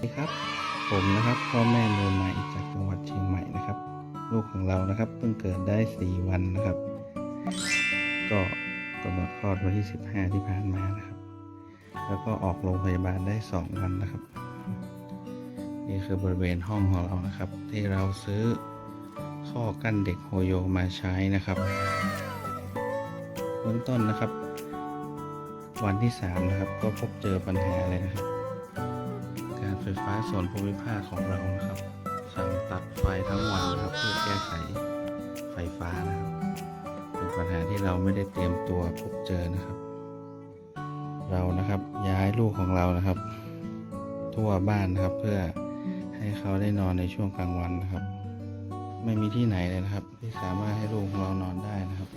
สวัสดีครับผมนะครับพ่อแม่มือใหม่จากจังหวัดเชียงใหม่นะครับ ลูกของเรานะครับเพิ่งเกิดได้ 4 วันนะครับ ก็กำหนดคลอดวันที่ 15 ที่ผ่านมานะครับ แล้วก็ออกโรงพยาบาลได้ 2 วันนะครับ นี่คือบริเวณห้องของเรานะครับ ที่เราซื้อข้อกั้นเด็กโฮโยมาใช้นะครับเบื้องต้นนะครับ วันที่ 3 นะครับ ก็พบเจอปัญหาเลยนะครับ ฟฟ้าส่วนภูมิภาคของเรานะครับ สั่งตัดไฟทั้งวันนะครับ เพื่อแก้ไขไฟฟ้านะครับ เป็นปัญหาที่เราไม่ได้เตรียมตัวพบเจอนะครับ เรานะครับย้ายลูกของเรานะครับ ทั่วบ้านนะครับเพื่อให้เขาได้นอนในช่วงกลางวันนะครับ ไม่มีที่ไหนเลยนะครับ ที่สามารถให้ลูกของเรานอนได้นะครับ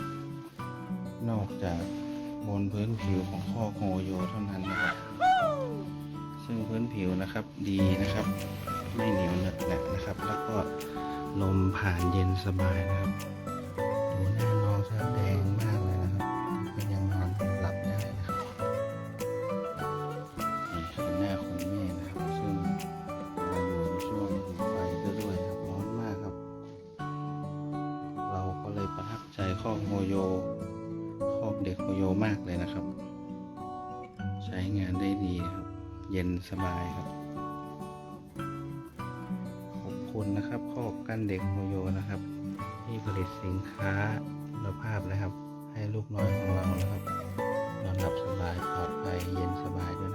นอกจากบนพื้นผิวของข้อโฮโยเท่านั้นนะครับ ซึ่งพื้นผิวนะครับดีนะครับ ไม่เหนียวเหนอะหนะนะครับ แล้วก็ลมผ่านเย็นสบายนะครับดูหน้าน้องแสบแดงมากเลยนะครับก็ยังนอนหลับได้นะครับนี่คือหน้าคนแม่นะครับ ซึ่งเราอยู่ในช่วงผิวไฟก็ด้วยครับร้อนมากครับ เราก็เลยประทับใจข้อโฮโยข้อเด็กโฮโยมากเลยนะครับ เย็นสบายครับ ขอบคุณนะครับข้อกั้นเด็กโมโยนะครับ ที่ผลิตสินค้าคุณภาพนะครับ ให้ลูกน้อยของเรานะครับนอนหลับสบายปลอดภัยเย็นสบายด้วย